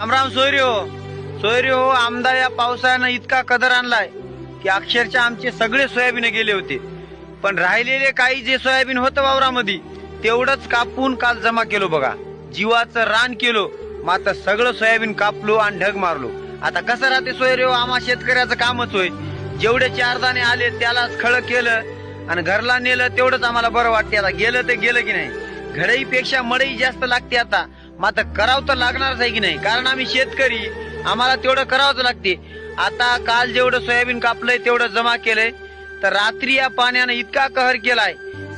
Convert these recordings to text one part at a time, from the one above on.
रामराम सोयरी हो. सोयरी हो आमदार या पावसाळ्यानं इतका कदर आणलाय की अक्षरशः आमचे सगळे सोयाबीन गेले होते. पण राहिलेले काही जे सोयाबीन होतं वावरामध्ये तेवढंच कापून काल जमा केलो बघा. जीवाचं रान केलो मात्र सगळं सोयाबीन कापलो आणि ढग मारलो. आता कसं राहते सोयरी हो आम्हा शेतकऱ्याचं कामच होय. जेवढे चार दाणे आले त्यालाच खळ केलं आणि घरला नेलं तेवढंच आम्हाला बरं वाटते. आता गेलं ते गेलं की नाही. घडईपेक्षा मडई जास्त लागते आता. मात्र करावं तर लागणारच आहे की नाही? कारण आम्ही शेतकरी आम्हाला तेवढं करावंच लागते. आता काल जेवढं सोयाबीन कापलंय तेवढं जमा केलंय. तर रात्री या पाण्यानं इतका कहर केलाय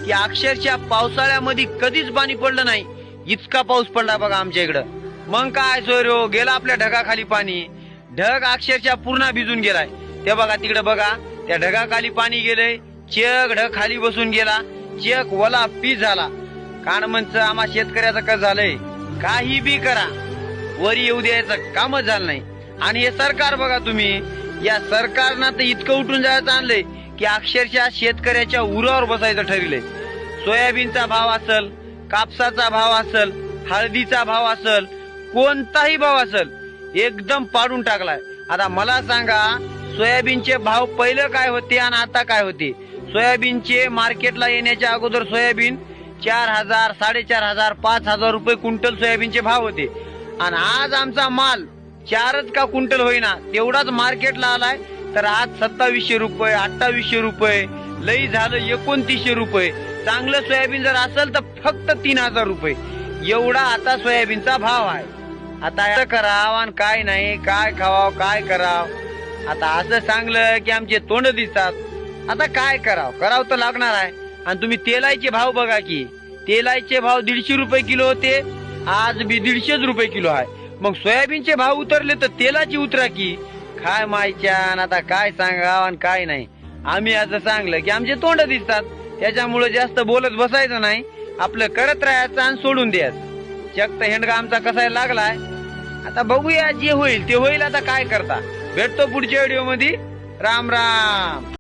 की अक्षरशः पावसाळ्यामध्ये कधीच पाणी पडलं नाही. इतका पाऊस पडला बघा आमच्या इकडं. मग काय सोयरो हो? गेला आपल्या ढगाखाली पाणी. ढग अक्षरशः पूर्ण भिजून गेलाय. ते बघा तिकडे बघा. त्या ढगाखाली पाणी गेलंय. चेक ढग खाली बसून गेला. चेक वला पी झाला. कारण काणमनचं आम्हा शेतकऱ्याचं कसं झालंय? काही बी करा. वर येऊ द्यायचं कामच झालं नाही. आणि हे सरकार बघा तुम्ही या सरकारनं तर इतकं उठून जायचं आणलंय की अक्षरशः शेतकऱ्याच्या उरावर बसायचं ठरले सोयाबीनचा भाव असल कापसाचा भाव असल हळदीचा भाव असल कोणताही भाव असल एकदम पाडून टाकलाय. आता मला सांगा सोयाबीनचे भाव पहिलं काय होते आणि आता काय होते? सोयाबीनचे मार्केटला येण्याच्या अगोदर सोयाबीन चार हजार साडेचार हजार पाच हजार रुपये क्विंटल सोयाबीनचे भाव होते. आणि आज आमचा माल चारच का क्विंटल होईना तेवढाच मार्केटला आलाय. तर आज सत्तावीसशे रुपये अठ्ठावीसशे रुपये लई झालं एकोणतीसशे रुपये. चांगलं सोयाबीन जर असेल तर फक्त तीन हजार रुपये. एवढा आता सोयाबीनचा भाव आहे. आता असं कराव आणि काय नाही काय खावाव काय कराव. आता असं सांगलं की आमचे तोंड दिसतात. आता काय कराव? करावं तर लागणार आहे. आणि तुम्ही तेलायचे भाव बघा की तेलायचे भाव दीडशे रुपये किलो होते आज बी दीडशेच रुपये किलो आहे. मग सोयाबीनचे भाव उतरले तर तेलाची उतरा की काय मायच्या आता काय सांगाव आणि काय नाही. आम्ही असं सांगलं की आमचे तोंड दिसतात. त्याच्यामुळे जास्त बोलत बसायचं नाही. आपलं करत राहायचं आणि सोडून द्यायचं. चक हेंडगा आमचा कसाय लागलाय. आता बघूया जे होईल ते होईल. आता काय करता? भेटतो पुढच्या व्हिडिओमध्ये. राम राम.